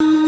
you.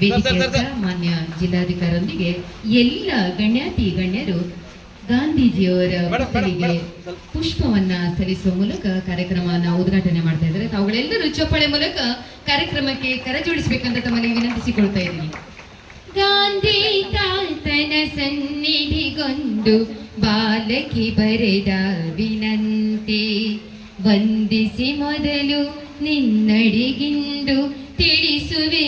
ವೇದಿಕೆಯ ಮಾನ್ಯ ಜಿಲ್ಲಾಧಿಕಾರರೊಂದಿಗೆ ಎಲ್ಲ ಗಣ್ಯಾತಿ ಗಣ್ಯರು ಗಾಂಧೀಜಿಯವರ ಪುತ್ಥಳಿಗೆ ಪುಷ್ಪವನ್ನ ಸಲ್ಲಿಸುವ ಮೂಲಕ ಕಾರ್ಯಕ್ರಮವನ್ನ ಉದ್ಘಾಟನೆ ಮಾಡ್ತಾ ಇದ್ದಾರೆ. ತಾವುಗಳೆಲ್ಲರೂ ಚಪ್ಪಾಳೆ ಮೂಲಕ ಕಾರ್ಯಕ್ರಮಕ್ಕೆ ಕರೆಜೋಡಿಸಬೇಕಂತ ತಮ್ಮಲ್ಲಿ ವಿನಂತಿಸಿಕೊಳ್ತಾ ಇದ್ದೀನಿ. ಗಾಂಧಿ ತಾತನ ಸನ್ನಿಧಿಗೊಂದು ಬಾಲಕಿ ಬರೆದ ವಿನಂತಿ ವಂದಿಸಿ ಮೊದಲು ನಿನ್ನಡಿಗಿಂದು ತಿಳಿಸುವೆ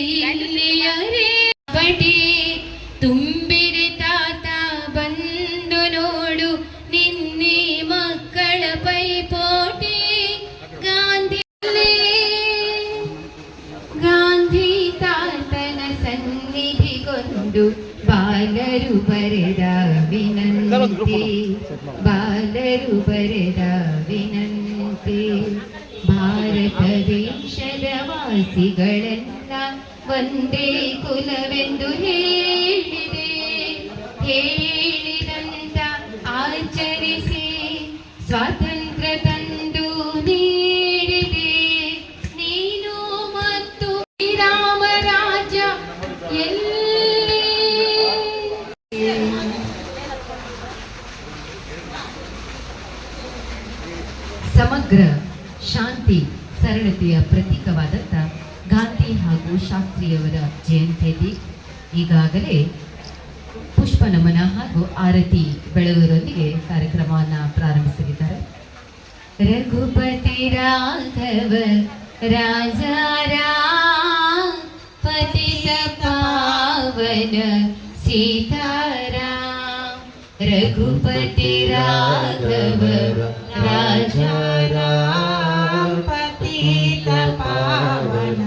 ಒಂದೇ ಕುಲವೆಂದು ಹೇಳಿದೆ. ಹೇಳಿದಂತ ಆಚರಿಸಿ ಸ್ವಾತಂತ್ರ್ಯ ತಂದು ನೀಡಿದೆ. ನೀನು ಮತ್ತು ರಾಮರಾಜ ಎಲ್ಲಿ? ಸಮಗ್ರ ಜಯಂತಿಯಲ್ಲಿ ಈಗಾಗಲೇ ಪುಷ್ಪ ನಮನ ಹಾಗೂ ಆರತಿ ಬೆಳಗುವರೊಂದಿಗೆ ಕಾರ್ಯಕ್ರಮವನ್ನು ಪ್ರಾರಂಭಿಸಲಿದ್ದಾರೆ ರಘುಪತಿ ರಾಘವ ರಾಜ ರಾಮ್ ಪತಿತ ಪಾವನ ಸೀತಾರಾಮ್ ರಘುಪತಿ ರಾಘವ ರಾಜ ರಾಮ್ ಪತಿತ ಪಾವನ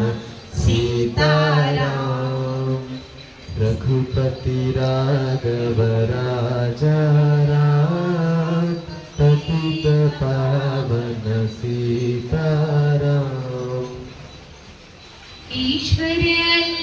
रघुपति राघव राजा पतित पावन सीताराम। ईश्वर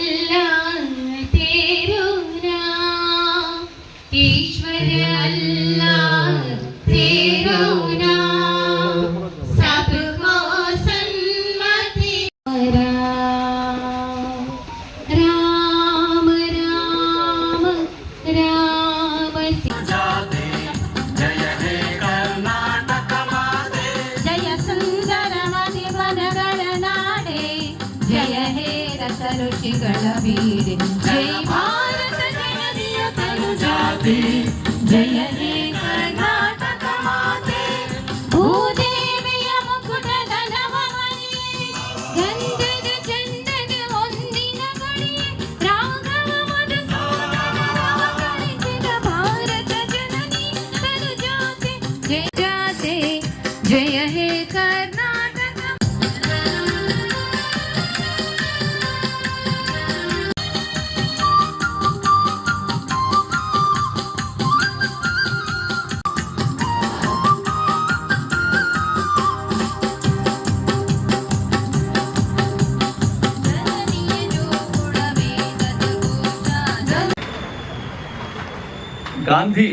ಗಾಂಧಿ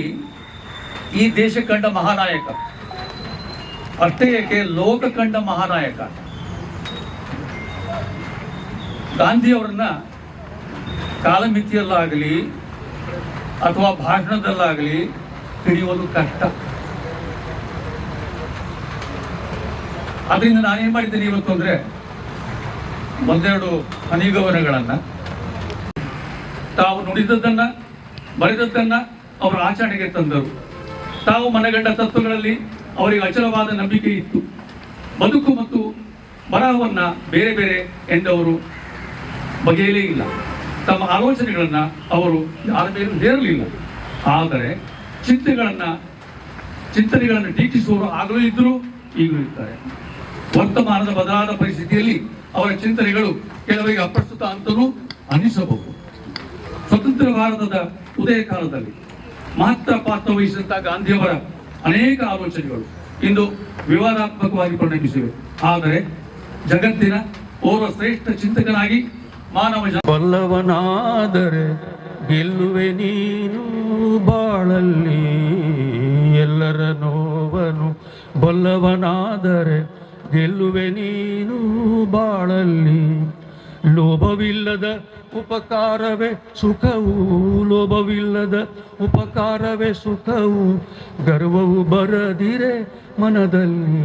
ಈ ದೇಶ ಕಂಡ ಮಹಾನಾಯಕ. ಅಷ್ಟೇ ಏಕೆ ಲೋಕ ಕಂಡ ಮಹಾನಾಯಕ ಗಾಂಧಿಯವರನ್ನ ಕಾಲಮಿತಿಯಲ್ಲಾಗಲಿ ಅಥವಾ ಭಾಷಣದಲ್ಲಾಗಲಿ ತಿಳಿಯುವುದು ಕಷ್ಟ. ಅದರಿಂದ ನಾನೇನ್ ಮಾಡಿದ್ದೀನಿ ಇವತ್ತು ಅಂದ್ರೆ ಒಂದೆರಡು ಹನಿಗವನಗಳನ್ನ ತಾವು ನುಡಿದದ್ದನ್ನ, ಬರೆದದ್ದನ್ನ ಅವರ ಆಚರಣೆಗೆ ತಂದರು. ತಾವು ಮನಗಂಡ ತತ್ವಗಳಲ್ಲಿ ಅವರಿಗೆ ಅಚಲವಾದ ನಂಬಿಕೆ ಇತ್ತು. ಬದುಕು ಮತ್ತು ಬರಹವನ್ನು ಬೇರೆ ಬೇರೆ ಎಂದವರು ಬಗೆಯಲೇ ಇಲ್ಲ. ತಮ್ಮ ಆಲೋಚನೆಗಳನ್ನು ಅವರು ಯಾರ ಮೇಲೂ ಹೇರಲಿಲ್ಲ. ಆದರೆ ಚಿಂತೆಗಳನ್ನು, ಚಿಂತನೆಗಳನ್ನು ಟೀಕಿಸುವವರು ಆಗಲೂ ಇದ್ದರೂ ಈಗಲೂ ಇರ್ತಾರೆ ವರ್ತಮಾನದ ಬದಲಾದ ಪರಿಸ್ಥಿತಿಯಲ್ಲಿ ಅವರ ಚಿಂತನೆಗಳು ಕೆಲವರಿಗೆ ಅಪ್ರಸ್ತುತ ಅಂತಲೂ ಅನಿಸಬಹುದು. ಸ್ವತಂತ್ರ ಭಾರತದ ಉದಯ ಕಾಲದಲ್ಲಿ ಮಹತ್ತರ ಪಾತ್ರ ವಹಿಸಿದಂತಹ ಗಾಂಧಿಯವರ ಅನೇಕ ಆಲೋಚನೆಗಳು ಇಂದು ವಿವಾದಾತ್ಮಕವಾಗಿ ಪರಿಣಮಿಸಿವೆ. ಆದರೆ ಜಗತ್ತಿನ ಓರ್ವ ಶ್ರೇಷ್ಠ ಚಿಂತಕನಾಗಿ ಮಾನವ ಬಲ್ಲವನಾದರೆ ಗೆಲ್ಲುವೆ ನೀನು ಬಾಳಲ್ಲಿ. ಎಲ್ಲರ ನೋವನು ಬಲ್ಲವನಾದರೆ ಗೆಲ್ಲುವೆ ನೀನು ಬಾಳಲ್ಲಿ. ಲೋಭವಿಲ್ಲದ ಉಪಕಾರವೇ ಸುಖವು, ಲೋಭವಿಲ್ಲದ ಉಪಕಾರವೇ ಸುಖವು. ಗರ್ವವು ಬರದಿರೆ ಮನದಲ್ಲಿ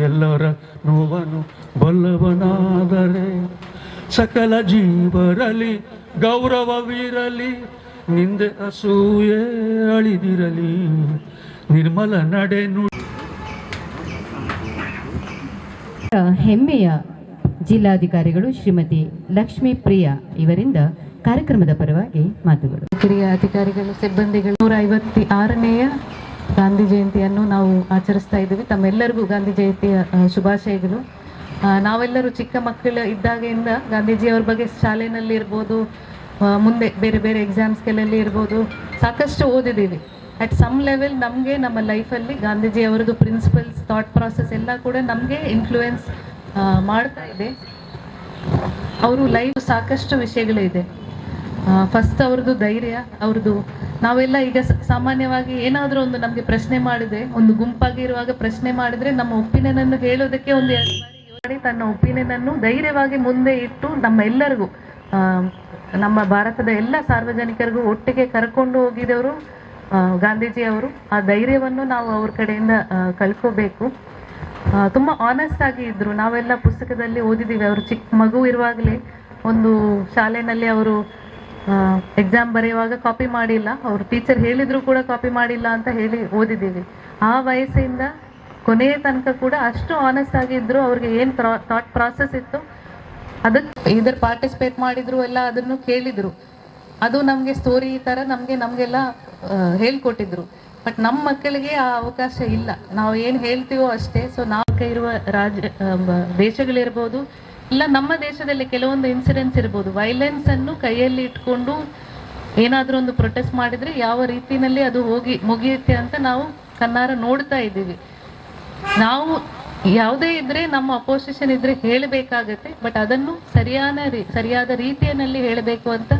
ಎಲ್ಲರ ನೋವನು ಬಲ್ಲವನಾದರೆ ಸಕಲ ಜೀವರಲಿ ಗೌರವವಿರಲಿ, ನಿಂದೆ ಅಸೂಯೆ ಅಳಿದಿರಲಿ, ನಿರ್ಮಲ ನಡೆ ನುಡಿ ಹೆಮ್ಮೆಯ ಜಿಲ್ಲಾಧಿಕಾರಿಗಳು ಶ್ರೀಮತಿ ಲಕ್ಷ್ಮೀ ಪ್ರಿಯಾ ಇವರಿಂದ ಕಾರ್ಯಕ್ರಮದ ಪರವಾಗಿ ಮಾತುಗಳು. ಕಿರಿಯ ಅಧಿಕಾರಿಗಳು, ಸಿಬ್ಬಂದಿಗಳು ನೂರ ಐವತ್ತಿ ಆರನೆಯ ಗಾಂಧಿ ಜಯಂತಿಯನ್ನು ನಾವು ಆಚರಿಸ್ತಾ ಇದ್ದೀವಿ. ತಮ್ಮೆಲ್ಲರಿಗೂ ಗಾಂಧಿ ಜಯಂತಿಯ ಶುಭಾಶಯಗಳು. ನಾವೆಲ್ಲರೂ ಚಿಕ್ಕ ಮಕ್ಕಳು ಗಾಂಧೀಜಿ ಗಾಂಧೀಜಿಯವ್ರ ಬಗ್ಗೆ ಶಾಲೆಯಲ್ಲಿ ಇರ್ಬೋದು ಮುಂದೆ ಬೇರೆ ಬೇರೆ ಎಕ್ಸಾಮ್ಸ್ಗಳಲ್ಲಿ ಇರ್ಬೋದು, ಸಾಕಷ್ಟು ಓದಿದ್ದೀವಿ. ಅಟ್ ಸಮ್ ಲೆವೆಲ್ ನಮಗೆ ನಮ್ಮ ಲೈಫಲ್ಲಿ ಗಾಂಧೀಜಿ ಅವರದ್ದು ಪ್ರಿನ್ಸಿಪಲ್ಸ್ ಥಾಟ್ ಪ್ರಾಸೆಸ್ ಎಲ್ಲ ಕೂಡ ನಮಗೆ ಇನ್ಫ್ಲೂಯೆನ್ಸ್ ಮಾಡ್ತಾ ಇದೆ. ಅವರು ಲೈವ್ ಸಾಕಷ್ಟು ವಿಷಯಗಳಿದೆ. ಫಸ್ಟ್ ಅವ್ರದ್ದು ಧೈರ್ಯ, ಅವ್ರದ್ದು ನಾವೆಲ್ಲ ಈಗ ಸಾಮಾನ್ಯವಾಗಿ ಏನಾದರೂ ಒಂದು ನಮಗೆ ಪ್ರಶ್ನೆ ಮಾಡಿದ್ರೆ, ಒಂದು ಗುಂಪಾಗಿ ಇರುವಾಗ ಪ್ರಶ್ನೆ ಮಾಡಿದ್ರೆ ನಮ್ಮ ಒಪಿನಿಯನ್ ಅನ್ನು ಹೇಳೋದಕ್ಕೆ ಒಂದು ಎರಡು ಬಾರಿ ತನ್ನ ಒಪಿನಿಯನ್ ಅನ್ನು ಧೈರ್ಯವಾಗಿ ಮುಂದೆ ಇಟ್ಟು ನಮ್ಮ ಎಲ್ಲರಿಗೂ ನಮ್ಮ ಭಾರತದ ಎಲ್ಲ ಸಾರ್ವಜನಿಕರಿಗೂ ಒಟ್ಟಿಗೆ ಕರ್ಕೊಂಡು ಹೋಗಿದವರು ಗಾಂಧೀಜಿ ಅವರು ಆ ಧೈರ್ಯವನ್ನು ನಾವು ಅವ್ರ ಕಡೆಯಿಂದ ಕಳ್ಕೋಬೇಕು. ತುಂಬಾ ಆನೆಸ್ಟ್ ಆಗಿ ಇದ್ರು. ನಾವೆಲ್ಲ ಪುಸ್ತಕದಲ್ಲಿ ಓದಿದ್ದೀವಿ ಅವರು ಚಿಕ್ಕ ಮಗು ಇರುವಾಗಲೇ ಒಂದು ಶಾಲೆನಲ್ಲಿ ಅವರು ಎಕ್ಸಾಮ್ ಬರೆಯುವಾಗ ಕಾಪಿ ಮಾಡಿಲ್ಲ. ಅವರು ಟೀಚರ್ ಹೇಳಿದ್ರು ಕೂಡ ಕಾಪಿ ಮಾಡಿಲ್ಲ ಅಂತ ಹೇಳಿ ಓದಿದ್ದೀವಿ ಆ ವಯಸ್ಸಿಂದ ಕೊನೆಯ ತನಕ ಕೂಡ ಅಷ್ಟು ಆನೆಸ್ಟ್ ಆಗಿದ್ರು ಅವ್ರಿಗೆ ಏನು ಥಾಟ್ ಪ್ರಾಸೆಸ್ ಇತ್ತು ಅದಕ್ಕೆ ಇದರ ಪಾರ್ಟಿಸಿಪೇಟ್ ಮಾಡಿದ್ರು ಎಲ್ಲ ಅದನ್ನು ಕೇಳಿದ್ರು. ಅದು ನಮಗೆ ಸ್ಟೋರಿ ಈ ಥರ ನಮಗೆ ನಮಗೆಲ್ಲ ಹೇಳ್ಕೊಟ್ಟಿದ್ರು. ಬಟ್ ನಮ್ಮ ಮಕ್ಕಳಿಗೆ ಆ ಅವಕಾಶ ಇಲ್ಲ. ನಾವು ಏನು ಹೇಳ್ತೀವೋ ಅಷ್ಟೇ. ಸೊ ನಾವು ಇರುವ ರಾಜ್ಯ ದೇಶಗಳಿರ್ಬೋದು, ಇಲ್ಲ ನಮ್ಮ ದೇಶದಲ್ಲಿ ಕೆಲವೊಂದು ಇನ್ಸಿಡೆಂಟ್ಸ್ ಇರ್ಬೋದು. ವೈಲೆನ್ಸ್ ಅನ್ನು ಕೈಯಲ್ಲಿ ಇಟ್ಕೊಂಡು ಏನಾದರೂ ಒಂದು ಪ್ರೊಟೆಸ್ಟ್ ಮಾಡಿದ್ರೆ ಯಾವ ರೀತಿಯಲ್ಲಿ ಅದು ಹೋಗಿ ಮುಗಿಯುತ್ತೆ ಅಂತ ನಾವು ಕನ್ನಾರ ನೋಡ್ತಾ ಇದ್ದೀವಿ. ನಾವು ಯಾವುದೇ ಇದ್ರೆ ನಮ್ಮ ಅಪೋಸಿಷನ್ ಇದ್ರೆ ಹೇಳಬೇಕಾಗತ್ತೆ ಬಟ್ ಅದನ್ನು ಸರಿಯಾದ ಸರಿಯಾದ ರೀತಿಯಲ್ಲಿ ಹೇಳಬೇಕು ಅಂತ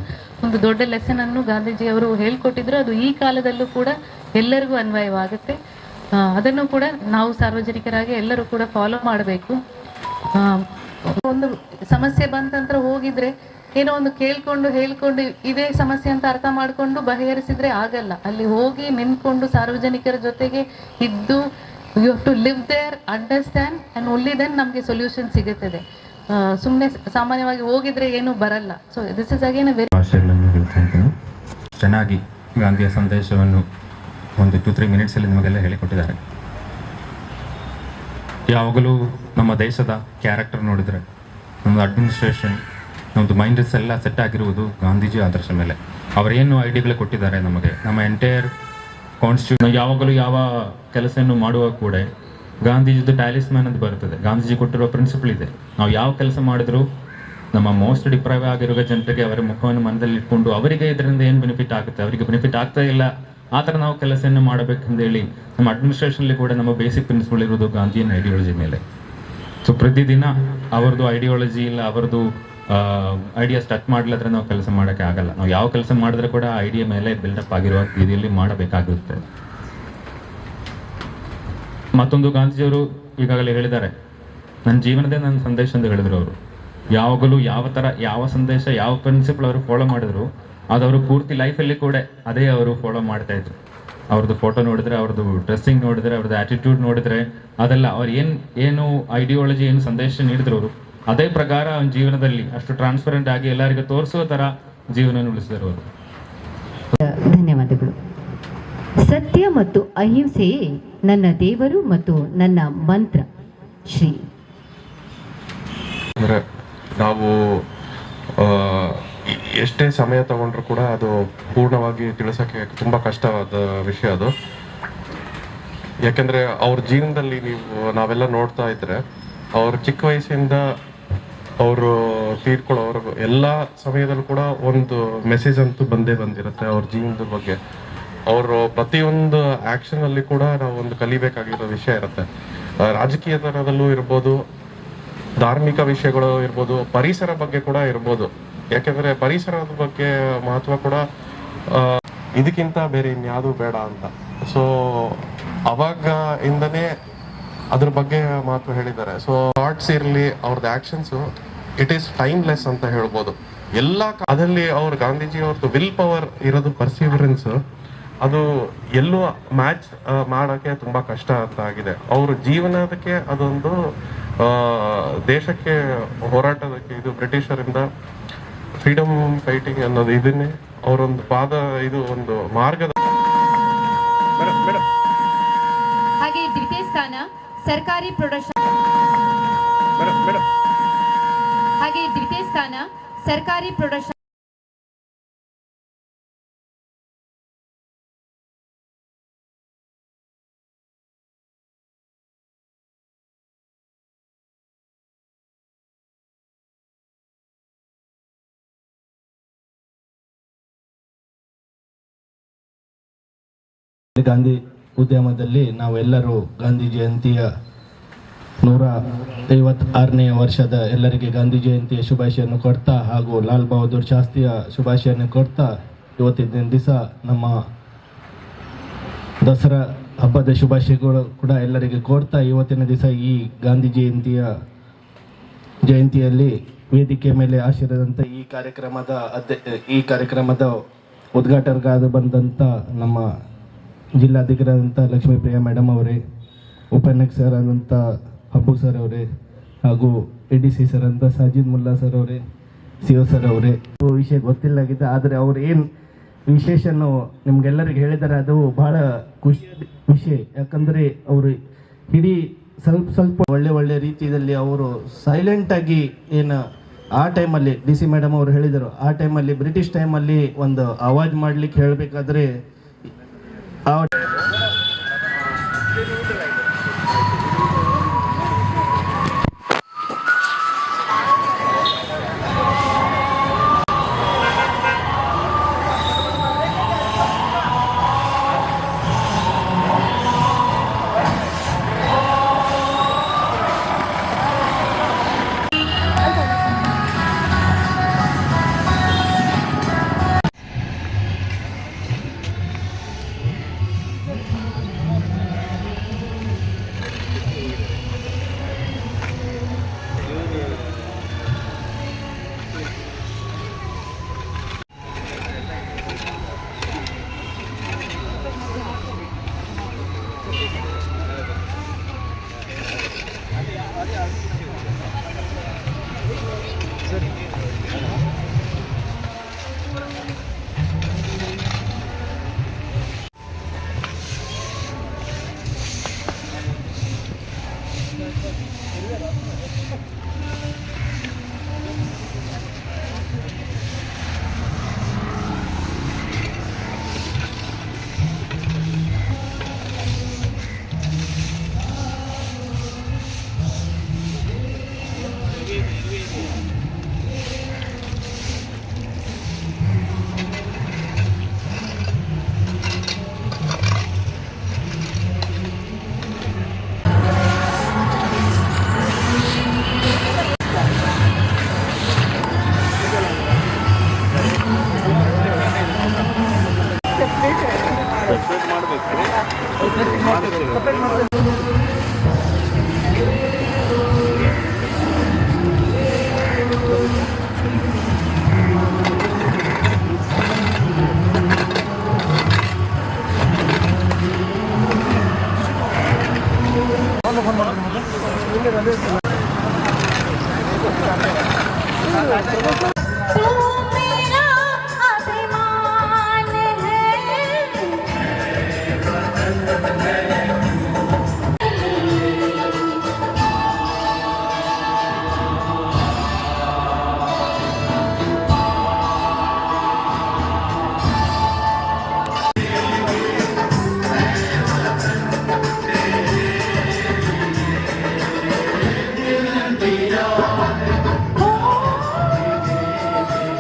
ಒಂದು ದೊಡ್ಡ ಲೆಸನ್ ಅನ್ನು ಗಾಂಧೀಜಿ ಅವರು ಹೇಳ್ಕೊಟ್ಟಿದ್ರು. ಅದು ಈ ಕಾಲದಲ್ಲೂ ಕೂಡ ಎಲ್ಲರಿಗೂ ಅನ್ವಯವಾಗುತ್ತೆ. ಅದನ್ನು ಕೂಡ ನಾವು ಸಾರ್ವಜನಿಕರಾಗಿ ಎಲ್ಲರೂ ಕೂಡ ಫಾಲೋ ಮಾಡಬೇಕು. ಒಂದು ಸಮಸ್ಯೆ ಬಂತಂತ್ರ ಹೋಗಿದ್ರೆ ಏನೋ ಒಂದು ಕೇಳ್ಕೊಂಡು ಹೇಳ್ಕೊಂಡು ಇದೇ ಸಮಸ್ಯೆ ಅಂತ ಅರ್ಥ ಮಾಡ್ಕೊಂಡು ಬಗೆಹರಿಸಿದ್ರೆ ಆಗಲ್ಲ. ಅಲ್ಲಿ ಹೋಗಿ ನಿಂತ್ಕೊಂಡು ಸಾರ್ವಜನಿಕರ ಜೊತೆಗೆ ಇದ್ದು you have to live there understand and only then ನಮಗೆ ಸೊಲ್ಯೂಷನ್ ಸಿಗುತ್ತದೆ. ಸುಮ್ಮನೆ ಸಾಮಾನ್ಯವಾಗಿ ಹೋಗಿದ್ರೆ ಏನು ಬರಲ್ಲ. So this is again very ಭಾಷೆಗಳನ್ನು ಹೇಳ್ತಾ ಚೆನ್ನಾಗಿ ಗಾಂಧಿಯ ಸಂದೇಶವನ್ನು ಒಂದು ಟು ತ್ರೀ ಮಿನಿಟ್ಸಲ್ಲಿ ನಿಮಗೆಲ್ಲ ಹೇಳಿಕೊಟ್ಟಿದ್ದಾರೆ. ಯಾವಾಗಲೂ ನಮ್ಮ ದೇಶದ ಕ್ಯಾರೆಕ್ಟರ್ ನೋಡಿದರೆ ನಮ್ಮದು ಅಡ್ಮಿನಿಸ್ಟ್ರೇಷನ್ ನಮ್ಮದು ಮೈಂಡಸ್ ಎಲ್ಲ ಸೆಟ್ ಆಗಿರುವುದು ಗಾಂಧೀಜಿ ಆದರ್ಶ ಮೇಲೆ. ಅವರೇನು ಐಡಿಯಾಗಳು ಕೊಟ್ಟಿದ್ದಾರೆ ನಮಗೆ? ನಮ್ಮ ಎಂಟೈರ್ ಕಾನ್ಸ್ಟಿಟ್ಯೂಷನ್ ಯಾವಾಗಲೂ ಯಾವ ಕೆಲಸವನ್ನು ಮಾಡುವಾಗ ಕೂಡ ಗಾಂಧೀಜಿದು ಟ್ಯಾಲಿಸ್ಮ್ಯಾನ್ ಅಂತ ಬರ್ತದೆ ಗಾಂಧೀಜಿ ಕೊಟ್ಟಿರುವ ಪ್ರಿನ್ಸಿಪಲ್ ಇದೆ. ನಾವು ಯಾವ ಕೆಲಸ ಮಾಡಿದ್ರು ನಮ್ಮ ಮೋಸ್ಟ್ ಡಿಪ್ರೈವ್ ಆಗಿರುವ ಜನರಿಗೆ ಅವರ ಮುಖವನ್ನು ಮನದಲ್ಲಿ ಇಟ್ಕೊಂಡು ಅವರಿಗೆ ಇದರಿಂದ ಏನು ಬೆನಿಫಿಟ್ ಆಗುತ್ತೆ? ಅವರಿಗೆ ಬೆನಿಫಿಟ್ ಆಗ್ತಾ ಇಲ್ಲ. ಆ ಥರ ನಾವು ಕೆಲಸವನ್ನು ಮಾಡಬೇಕಂದೇಳಿ ನಮ್ಮ ಅಡ್ಮಿನಿಸ್ಟ್ರೇಷನಲ್ಲಿ ಕೂಡ ನಮ್ಮ ಬೇಸಿಕ್ ಪ್ರಿನ್ಸಿಪಲ್ ಇರೋದು ಗಾಂಧಿಯನ್ ಐಡಿಯಾಲಜಿ ಮೇಲೆ. ಸೊ ಪ್ರತಿದಿನ ಅವರದು ಐಡಿಯಾಲಜಿ ಇಲ್ಲ ಅವರದ್ದು ಐಡಿಯಾ ಸ್ಟಕ್ ಮಾಡ್ಲಾದ್ರೆ ನಾವು ಕೆಲಸ ಮಾಡೋಕ್ಕೆ ಆಗಲ್ಲ. ನಾವು ಯಾವ ಕೆಲಸ ಮಾಡಿದ್ರೆ ಕೂಡ ಐಡಿಯಾ ಮೇಲೆ ಬಿಲ್ಡಪ್ ಆಗಿರುವ ರೀತಿಯಲ್ಲಿ ಮಾಡಬೇಕಾಗುತ್ತೆ ಮತ್ತೊಂದು ಗಾಂಧೀಜಿಯವರು ಈಗಾಗಲೇ ಹೇಳಿದ್ದಾರೆ. ನನ್ನ ಜೀವನದೇ ನನ್ನ ಸಂದೇಶ ಅಂತ ಹೇಳಿದ್ರು ಅವರು. ಯಾವಾಗಲೂ ಯಾವ ಥರ ಯಾವ ಸಂದೇಶ, ಯಾವ ಪ್ರಿನ್ಸಿಪಲ್ ಅವರು ಫಾಲೋ ಮಾಡಿದ್ರು, ಅದು ಅವರು ಪೂರ್ತಿ ಲೈಫಲ್ಲಿ ಕೂಡ ಅದೇ ಅವರು ಫಾಲೋ ಮಾಡ್ತಾ ಇದ್ರು. ಅವ್ರದ್ದು ಫೋಟೋ ನೋಡಿದ್ರೆ, ಅವ್ರದ್ದು ಡ್ರೆಸ್ಸಿಂಗ್ ನೋಡಿದ್ರೆ, ಅವ್ರದ್ದು ಆಟಿಟ್ಯೂಡ್ ನೋಡಿದ್ರೆ, ಅದೆಲ್ಲ ಅವ್ರು ಏನು ಏನು ಐಡಿಯಾಲಜಿ ಏನು ಸಂದೇಶ ನೀಡಿದ್ರು ಅವರು ಅದೇ ಪ್ರಕಾರ ಅವನ ಜೀವನದಲ್ಲಿ ಅಷ್ಟು ಟ್ರಾನ್ಸ್ಪರೆಂಟ್ ಆಗಿ ಎಲ್ಲರಿಗೂ ತೋರಿಸುವ ಥರ ಜೀವನ ಉಳಿಸಿದರು ಅವರು. ಧನ್ಯವಾದಗಳು. ಸತ್ಯ ಮತ್ತು ಅಹಿಂಸೆಯೇ ನನ್ನ ದೇವರು ಮತ್ತು ನನ್ನ ಮಂತ್ರ. ಶ್ರೀ. ಅಂದರೆ ನಾವು ಎಷ್ಟೇ ಸಮಯ ತಗೊಂಡ್ರು ಕೂಡ ಅದು ಪೂರ್ಣವಾಗಿ ತಿಳಿಸೋಕ್ಕೆ ತುಂಬ ಕಷ್ಟವಾದ ವಿಷಯ ಅದು. ಯಾಕೆಂದ್ರೆ ಅವ್ರ ಜೀವನದಲ್ಲಿ ನೀವು ನಾವೆಲ್ಲ ನೋಡ್ತಾ ಇದ್ರೆ ಅವ್ರ ಚಿಕ್ಕ ವಯಸ್ಸಿಂದ ಅವರು ತೀರ್ಕೊಳ್ಳೋರು ಎಲ್ಲ ಸಮಯದಲ್ಲೂ ಕೂಡ ಒಂದು ಮೆಸೇಜ್ ಅಂತೂ ಬಂದೇ ಬಂದಿರುತ್ತೆ ಅವ್ರ ಜೀವನದ ಬಗ್ಗೆ. ಅವರು ಪ್ರತಿಯೊಂದು ಆಕ್ಷನ್ ಅಲ್ಲಿ ಕೂಡ ನಾವು ಒಂದು ಕಲಿಬೇಕಾಗಿರೋ ವಿಷಯ ಇರುತ್ತೆ. ರಾಜಕೀಯ ತರದಲ್ಲೂ ಇರ್ಬೋದು, ಧಾರ್ಮಿಕ ವಿಷಯಗಳು ಇರ್ಬೋದು, ಪರಿಸರ ಬಗ್ಗೆ ಕೂಡ ಇರ್ಬೋದು. ಯಾಕೆಂದ್ರೆ ಪರಿಸರದ ಬಗ್ಗೆ ಮಹತ್ವ ಕೂಡ ಇದಕ್ಕಿಂತ ಬೇರೆ ಇನ್ಯಾವುದು ಬೇಡ ಅಂತ. ಸೊ ಅವಾಗ ಇಂದನೇ ಅದ್ರ ಬಗ್ಗೆ ಮಾತು ಹೇಳಿದ್ದಾರೆ. ಸೊ ಥಾಟ್ಸ್ ಇರಲಿ ಅವ್ರದ್ದು ಆಕ್ಷನ್ಸ್ ಇಟ್ ಈಸ್ ಟೈಮ್ಲೆಸ್ ಅಂತ ಹೇಳ್ಬೋದು. ಎಲ್ಲ ಅದರಲ್ಲಿ ಅವ್ರ ಗಾಂಧೀಜಿ ಅವ್ರದ್ದು ವಿಲ್ ಪವರ್ ಇರೋದು ಪರ್ಸಿವರೆನ್ಸ್ ಅದು ಎಲ್ಲೂ ಮ್ಯಾಚ್ ಮಾಡೋಕ್ಕೆ ತುಂಬಾ ಕಷ್ಟ ಅಂತ ಆಗಿದೆ. ಅವ್ರ ಜೀವನದಕ್ಕೆ ಅದೊಂದು ದೇಶಕ್ಕೆ ಹೋರಾಟದಕ್ಕೆ ಇದು ಬ್ರಿಟಿಷರಿಂದ ಫ್ರೀಡಮ್ ಫೈಟಿಂಗ್ ಅನ್ನೋದು ಇದನ್ನೇ ಅವರೊಂದು ಪಾದ, ಇದು ಒಂದು ಮಾರ್ಗದ ಹಾಗೆ ದ್ವಿತೀಯ ಸ್ಥಾನ ಸರ್ಕಾರಿ ಪ್ರೌಢಶಾಲೆ ಹಾಗೆ ದ್ವಿತೀಯ ಸ್ಥಾನ ಸರ್ಕಾರಿ ಪ್ರೌಢಶಾಲೆ ಗಾಂಧಿ ಉದ್ಯಮದಲ್ಲಿ ನಾವೆಲ್ಲರೂ ಗಾಂಧಿ ಜಯಂತಿಯ ನೂರ ಐವತ್ತಾರನೆಯ ವರ್ಷದ ಎಲ್ಲರಿಗೆ ಗಾಂಧಿ ಜಯಂತಿಯ ಶುಭಾಶಯನ್ನು ಕೊಡ್ತಾ ಹಾಗೂ ಲಾಲ್ ಬಹದ್ದೂರ್ ಶಾಸ್ತ್ರಿಯ ಶುಭಾಶಯನ್ನು ಕೊಡ್ತಾ ಇವತ್ತಿನ ದಿವಸ ನಮ್ಮ ದಸರಾ ಹಬ್ಬದ ಶುಭಾಶಯಗಳು ಕೂಡ ಎಲ್ಲರಿಗೆ ಕೊಡ್ತಾ ಇವತ್ತಿನ ದಿವಸ ಈ ಗಾಂಧಿ ಜಯಂತಿಯ ಜಯಂತಿಯಲ್ಲಿ ವೇದಿಕೆ ಮೇಲೆ ಆಶೀರ್ವಾದಂಥ ಈ ಕಾರ್ಯಕ್ರಮದ ಅಧ್ಯ ಈ ಕಾರ್ಯಕ್ರಮದ ಉದ್ಘಾಟಕರಾದ ಬಂದಂಥ ನಮ್ಮ ಜಿಲ್ಲಾಧಿಕಾರಿಯಾದಂಥ ಲಕ್ಷ್ಮೀಪ್ರಿಯಾ ಮೇಡಮ್ ಅವರೇ ಉಪನ್ಯಾಸಕರಾದಂಥ ಹಬ್ಬು ಸರ್ ಅವರೇ, ಹಾಗೂ ಎ ಡಿ ಸಿ ಸರ್ ಅಂತ ಸಾಜಿದ್ ಮುಲ್ಲಾ ಸರ್ ಅವರೇ ಸಿ ಒ ಸರ್ ಅವರೇ. ವಿಷಯ ಗೊತ್ತಿಲ್ಲಾಗಿದೆ ಆದರೆ ಅವ್ರು ಏನು ವಿಶೇಷನು ನಿಮ್ಗೆಲ್ಲರಿಗೆ ಹೇಳಿದ್ದಾರೆ ಅದು ಬಹಳ ಖುಷಿಯ ವಿಷಯ. ಯಾಕಂದರೆ ಅವರು ಇಡೀ ಸ್ವಲ್ಪ ಸ್ವಲ್ಪ ಒಳ್ಳೆ ಒಳ್ಳೆ ರೀತಿಯಲ್ಲಿ ಅವರು ಸೈಲೆಂಟಾಗಿ ಏನು ಆ ಟೈಮಲ್ಲಿ ಡಿ ಸಿ ಮೇಡಮ್ ಅವರು ಹೇಳಿದರು, ಆ ಟೈಮಲ್ಲಿ ಬ್ರಿಟಿಷ್ ಟೈಮಲ್ಲಿ ಒಂದು ಅವಾಜ್ ಮಾಡಲಿಕ್ಕೆ ಹೇಳಬೇಕಾದ್ರೆ Oh. ಆ ಮಾಡ್ತೇವೆ